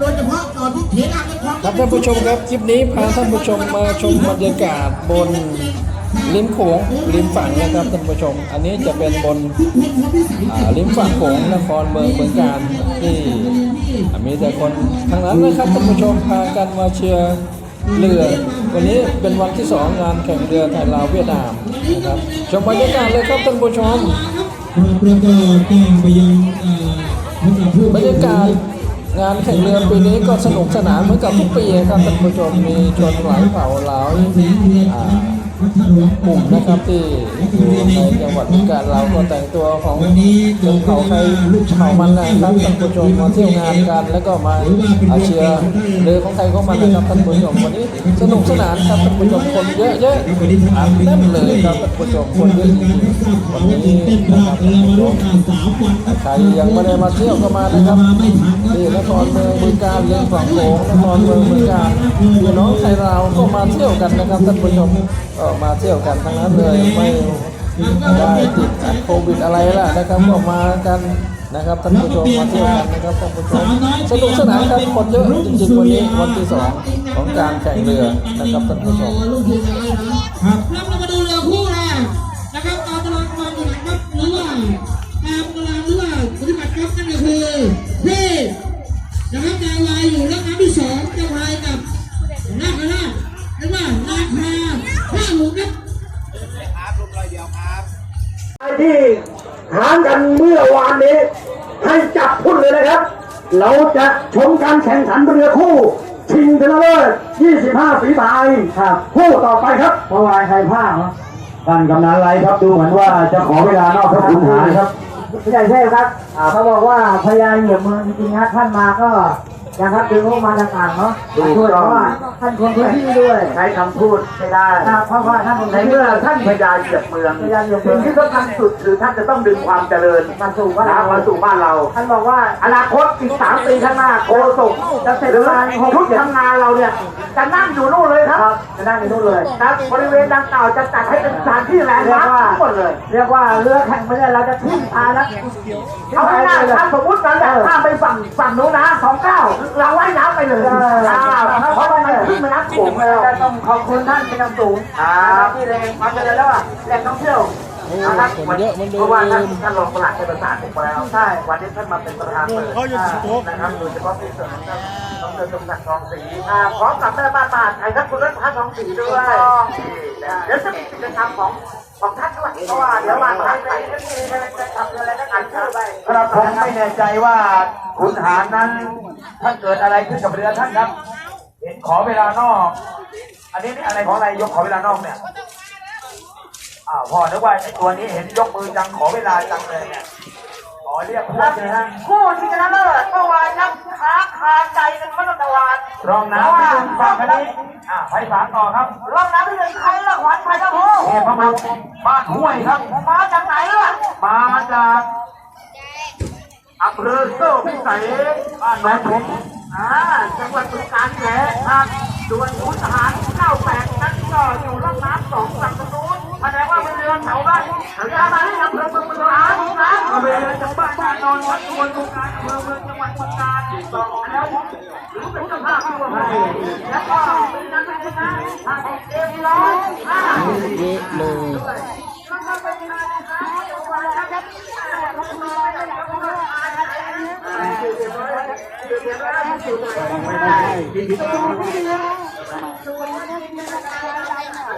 โดยเฉพาะจอดที่เขตอ่างเงินทองครับท่านผู้ชมครับคลิปนี้พาท่านผู้ชมมาชมบรรยากาศบนริมโขงริมฝั่งนะครับท่านผู้ชม อันนี้จะเป็นบนอ่าริมฝั่งโขงนครเมืองเมืองการที่มีแต่คนทางนั้นนะครับท่านผู้ชมพากันมาเชียร์เรือ วันนี้เป็นวันที่สองงานแข่งเรือไทยลาวเวียดนามนะครับชมบรรยากาศเลยครับท่านผู้ชมแล้วก็แจ้งไปยังเอ่อสำหรับผู้บรรยากาศ งานแข่งเรือปีนี้ก็สนุกสนานเหมือนกับทุกปีครับท่านผู้ชมมีชนหลายเผ่าหลายอ่าวัดท่า หลวงกลุ่มนะครับที่อยู่ในจังหวัดบึงกาฬเราก็แต่งตัวของวันนี้ชนเผ่าไทยเผ่ามันนะครับท่านผู้ชมมาเที่ยวงานกันแล้วก็มาอาเชียร์เรือของไทยของมันนะครับท่านผู้ชมวันนี้สนุกสนานครับท่านผู้ชมคนเยอะเยอะอัดแน่นเลยครับท่านผู้ชมคนเยอะวันนี้นเต้นนะมครับท่านผู้ชมสามวันนะใครยังไม่ได้มาเที่ยวก็มานะครับไม่ทันครับที่นครเมืองบึงกาฬเรื่องฝั่งโขงนครเมืองบึงกาฬพี่น้องไทยเราก็มาเที่ยวกันนะครับท่านผู้ชมมาเที่ยวกันทั้งนั้นเลยไม่ได้ติดโควิดอะไรล่ะนะครับก็มากันนะครับท่านผู้ชมมาเที่ยวกันนะครับท่านผู้ชมสนุกสนานครับคนเยอะจริงๆวันนี้วันที่สองของการแข่งเรือนะครับท่านผู้ชม ที่หารกันเมื่อวานนี้ ให้จับพุ่นเลยนะครับ เราจะชมการแข่งขันเรือคู่ ชิงชนะเลิศ 25 ฝีพายครับคู่ต่อไปครับเมื่อวานใครพลาดเหรอท่านกำนันไรครับดูเหมือนว่าจะขอเวลานอกพระคุณหารครับพี่ใหญ่เทพครับอ่าเขาบอกว่าพญาเหยียบเมืองจริงๆฮะท่านมาก็ นะครับดึงงบมาต่างๆเนาะถูกช่วยต้เพองราะว่าท่านคนพื้นที่ด้วยใช้คำพูดไม่ได้ครับเพราะว่าท่านคนในเมื่อท่านพญาเหยียบเมืองพญาเหยียบเมืสิ่องงที่สำคัญสุดคือท่านจะต้องดึงความเจริญมาสู่บ้านนะเรามาสู่บ้านเรา ท่านบอกว่าอนาคตอีกสามปีข้างหน้าโคศกจะเสร็จหรือประมาณหกชุดทำงานเราเนี่ยจะนั่งอยู่นู่นเลยคครัรับบจะนั่งอยู่นู่นเลยนะบริเวณดังกล่าวจะจัดให้เป็นสถานที่แลนด์เรียมาร์กคว่าทั้งหมดเลย เรียกว่าเรือแข่งไม่ได้เราจะทิ้งพาแล้วเอาง่ายๆถ้าสมมติเราอยากข้ามไปฝั่งฝั่งนู้นนะสองเก้าเราว่ายน้ำไปเลยอ่าเพราะมันขึ้นแม่น้ำโขงแล้วจะต้องขอบคุณท่านเป็นอย่างสูงครับที่เลยความเจริญแล้วอะแหล่งท่องเที่ยวนะครับคนเยอะเหมือนเดิมเพราะว่าท่านท่านรองประหลัดได้ประสานผมไปแล้วใช่วันนี้ท่านมาเป็นประธานเปิดนะครับโดยเฉพาะในส่วนของท่านน้องเดินตรงนักทองศรีอ่าพร้อมกับแม่บ้านบาทไทยทัศน์คุณรัตน์ทองศรีด้วยเดี๋ยวจะมีกิจกรรมของ ของท่านด้วยเพราะว่าเดี๋ยววันไทยไปจะทำอะไรก็อ่านชื่อไปครับผมไม่แน่ใจว่าขุนหารนั้นท่าเกิดอะไรขึ้นกับเรือท่านครับ เห็นขอเวลานอก อันนี้นี่อะไรของอะไรยกขอเวลานอกเนี่ยอ้าวพอนึกว่าไอ้ตัวนี้เห็นยกมือจังขอเวลาจังเลยเนี่ยขอเรียกพวกเลยฮะคู่ที่ชนะเลิศเมื่อวานครับค้าคาใจกัน รองน้ำที่คุณฟังกันนี้อ่าไฟสารต่อครับรอบน้ำที่หนึ่งใครละขวัญไปครับพ่อเทพบุตรบ้านห้วยครับ มาจากไหนล่ะ มาจากอำเภอโซ่พิสัยบ้านหนองผมอ่าจังหวัดบึงกาฬนี่แหละครับส่วนขุนทหาร98นั้นก็อยู่ร่องน้ำสองฝั่ง ตรงนู้นแสดงว่าเป็นเรือแถวบ้านเรือมาที่อำเภอเมืองบึงกาฬนะอำเภอจังหวัดบ้านนอนวัดตวนบุกาฬอำเภอเมืองจังหวัด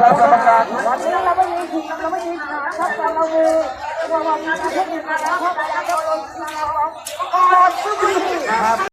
เรากรรมการวันนี้เราไม่มีผิดเราไม่มีปัญหาครับแต่เรามีว่าว่าการเทคนิคนะครับ